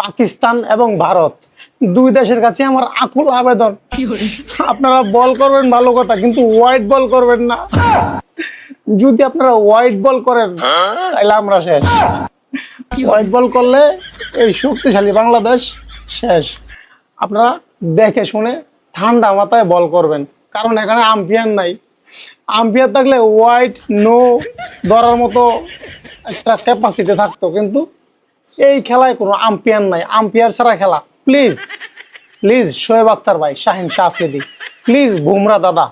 পাকিস্তান এবং ভারত। দুই দেশের কাছে আমার আকুল আবেদন। আপনারা বল করবেন ভালো কথা কিন্তু হোয়াইট বল করবেন না। যদি আপনারা হোয়াইট বল করেন তাহলে আমরা শেষ। হোয়াইট বল করলে এই শক্তিশালী বাংলাদেশ শেষ। আপনারা দেখে শুনে ঠান্ডা মাথায় বল করবেন। কারণ এখানে আম্পিয়ার নাই। আম্পিয়ার থাকলে হোয়াইট নো ধরার মতো একটা ক্যাপাসিটি থাকতো কিন্তু এই খেলায় কোনো আম্পিয়ার নাই। আম্পিয়ার ছাড়া খেলা। প্লিজ প্লিজ শোয়েব আক্তার ভাই, শাহিন শাহ আফ্রিদি প্লিজ বুমরা দাদা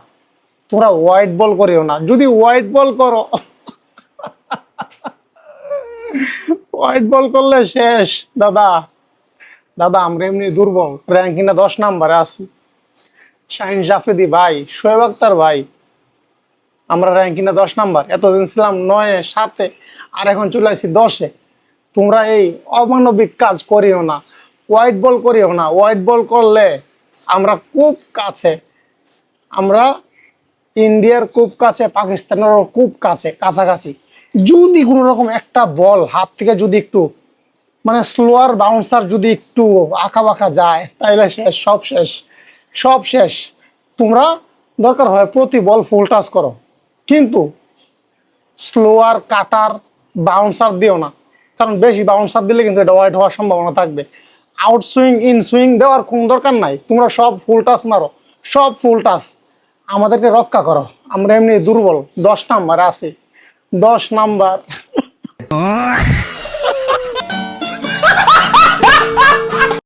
তোমরা হোয়াইট বল করিও না। যদি হোয়াইট বল করো হোয়াইট বল করলে শেষ, দাদা। দাদা, আমরা এমনি দুর্বল র্যাঙ্কিংটা দশ নাম্বারে আছি। শাহিন জাফরিদি ভাই, শোয়েব আক্তার ভাই, আমরা র্যাঙ্কিংটা দশ নাম্বার এতদিন ছিলাম নয়ে, সাতে, আর এখন চলে আসছি দশে। তোমরা এই অমানবিক কাজ করিও না হোয়াইট বল করিও না। হোয়াইট বল করলে আমরা খুব কাছে, আমরা ইন্ডিয়ার খুব কাছে পাকিস্তানেরও খুব কাছে, কাছাকাছি। যদি কোনো রকম একটা বল হাত থেকে যদি একটু মানে স্লোয়ার বাউন্সার যদি একটু আঁকা বাঁকা যায়, তাইলে শেষ, সব শেষ সব শেষ। তোমরা দরকার হয় প্রতি বল ফুল টাচ করো। কিন্তু স্লোয়ার কাটার বাউন্সার দিও না। কারণ বেশি বাউন্সার দিলে কিন্তু এটা ওয়াইড হওয়ার সম্ভাবনা থাকবে। আউট সুইং ইন সুইং দেওয়ার কোনো দরকার নাই। তোমরা সব ফুল টাচ মারো। সব ফুল টাচ আমাদেরকে রক্ষা করো। আমরা এমনি দুর্বল। দশ নাম্বার আছে। দশ নাম্বার